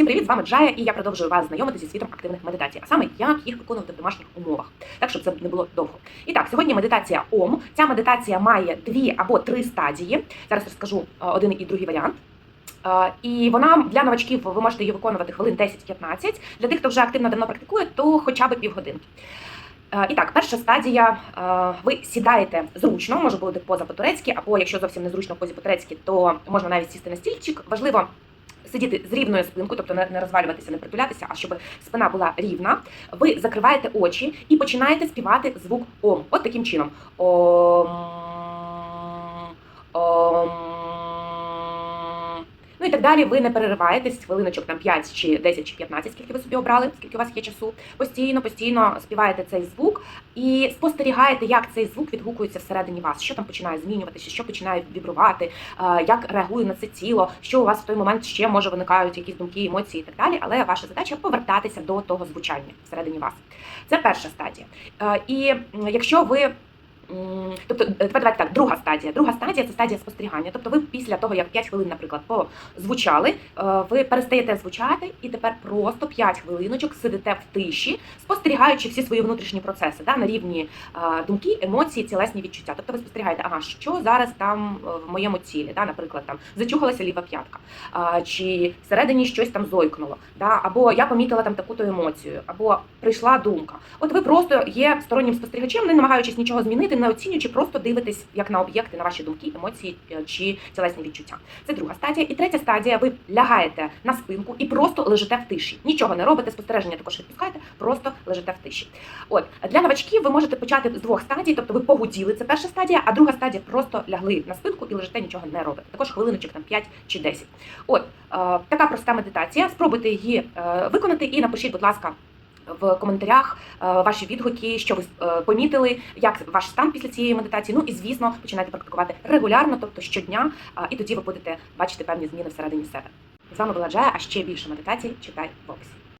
всім привіт! З вами Джая, і я продовжую вас знайомити зі світом активних медитацій, а саме як їх виконувати в домашніх умовах, так щоб це не було довго. І так, сьогодні медитація Ом. Ця медитація має дві або три стадії. Зараз розкажу е, один і другий варіант. Е, І вона для новачків ви можете її виконувати хвилин 10-15. Для тих, хто вже активно давно практикує, то хоча б півгодинки. Е, І так, перша стадія. Ви сідаєте зручно, може бути поза по-турецьки, або якщо зовсім незручно в позі по-турецьки, то можна навіть сісти на стільчик. Важливо сидіти з рівною спинкою, тобто не розвалюватися, не притулятися, а щоб спина була рівна. Ви закриваєте очі і починаєте співати звук ом. От таким чином. Ом. Ом. Ну і так далі, ви не перериваєтесь хвилиночок там 5 чи 10 чи 15, скільки ви собі обрали, скільки у вас є часу. Постійно, постійно співаєте цей звук і спостерігаєте, як цей звук відгукується всередині вас, що там починає змінюватися, що починає вібрувати, е, як реагує на це тіло, що у вас в той момент ще може виникають якісь думки, емоції і так далі. Але ваша задача повертатися до того звучання всередині вас. Це перша стадія. Е, І якщо ви Тобто, е, давайте так, друга стадія. Друга стадія це стадія спостерігання. Тобто, ви після того, як 5 хвилин, наприклад, позвучали, е, ви перестаєте звучати і тепер просто 5 хвилиночок сидите в тиші, спостерігаючи всі свої внутрішні процеси да, на рівні е, думки, емоції, тілесні відчуття. Тобто ви спостерігаєте, ага, що зараз там в моєму тілі, да, наприклад, там зачухалася ліва п'ятка, чи всередині щось там зойкнуло, да, або я помітила там таку-то емоцію, або прийшла думка. От ви просто є стороннім спостерігачем, не намагаючись нічого змінити, не оцінюючи, просто дивитесь як на об'єкти, на ваші думки, емоції е, чи тілесні відчуття. Це друга стадія. І третя стадія, ви лягаєте на спинку і просто лежите в тиші. Нічого не робите, спостереження також відпускаєте, просто лежите в тиші. От для новачків ви можете почати з двох стадій, тобто ви погуділи, це перша стадія, а друга стадія просто лягли на спинку і лежите, нічого не робите. Також хвилиночок там 5 чи 10. От е, така проста медитація. Спробуйте її е, виконати і напишіть, будь ласка. В коментарях е, ваші відгуки, що ви е, помітили, як ваш стан після цієї медитації. Ну і звісно, починайте практикувати регулярно, тобто щодня, е, і тоді ви будете бачити певні зміни всередині себе. З вами була Джая, а ще більше медитацій читай в описі.